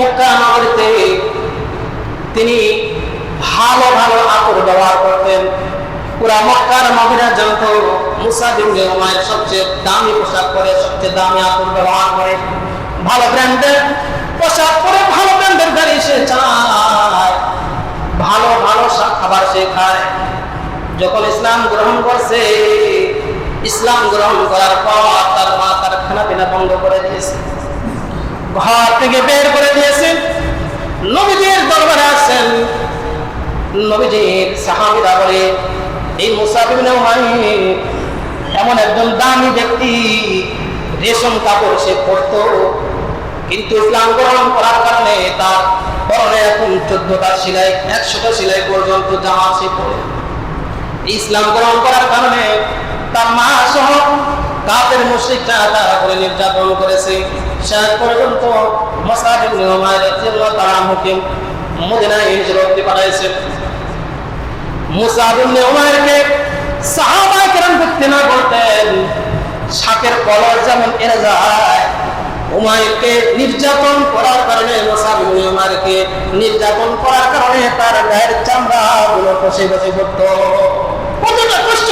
মক্কা তিনি ভালো ভালো আতর ব্যবহার করতেন। পুরা মক্কার মদিনা জনত মুসাদিন উমায়ের সবচেয়ে দামি পোশাক পরে, সবচেয়ে দামি আতর ব্যবহার করে, ভালো ব্র্যান্ডের পোশাক পরে ভালো ব্র্যান্ডের গাড়ি সে চায় ভালো ভালো খাবার সে খায়। যখন ইসলাম গ্রহণ করছে, ইসলাম গ্রহণ করার পর তার মা তার খানা পিনা বন্ধ করে দিয়েছে। ঘর থেকে বের নবীজির দরবারে আসছেন নবীজির সাহাবিরা বলে, এই মুসাফির এমন একজন দামি ব্যক্তি, রেশম কাপড় সে পরতো। কিন্তু ইসলাম গ্রহণ করার কারণে তার পরনে এখন চোদ্দটা সেলাই, একশোটা সেলাই পর্যন্ত জামা সে পরে। ইসলাম গ্রহণ করার কারণে তার মা সহ কাপের মুশ্রিকটা তারা করে নির্যাতন করেছে। শেষ পর্যন্ত মসাহিদ মদিনায় হিজরত পাঠাইছে। মুসা ইবনে উমাইরকে সাহাবায়ে কেরাম ফিতনা করতেন শাকের কলর যেমন এড়ে যায়, উমাইরকে নির্যাতন করার কারণে মুসা ইবনে উমাইরকে নির্যাতন করার কারণে তার গায়ের চামড়া গুলো কষে বসে পড়তো। কতটা কষ্ট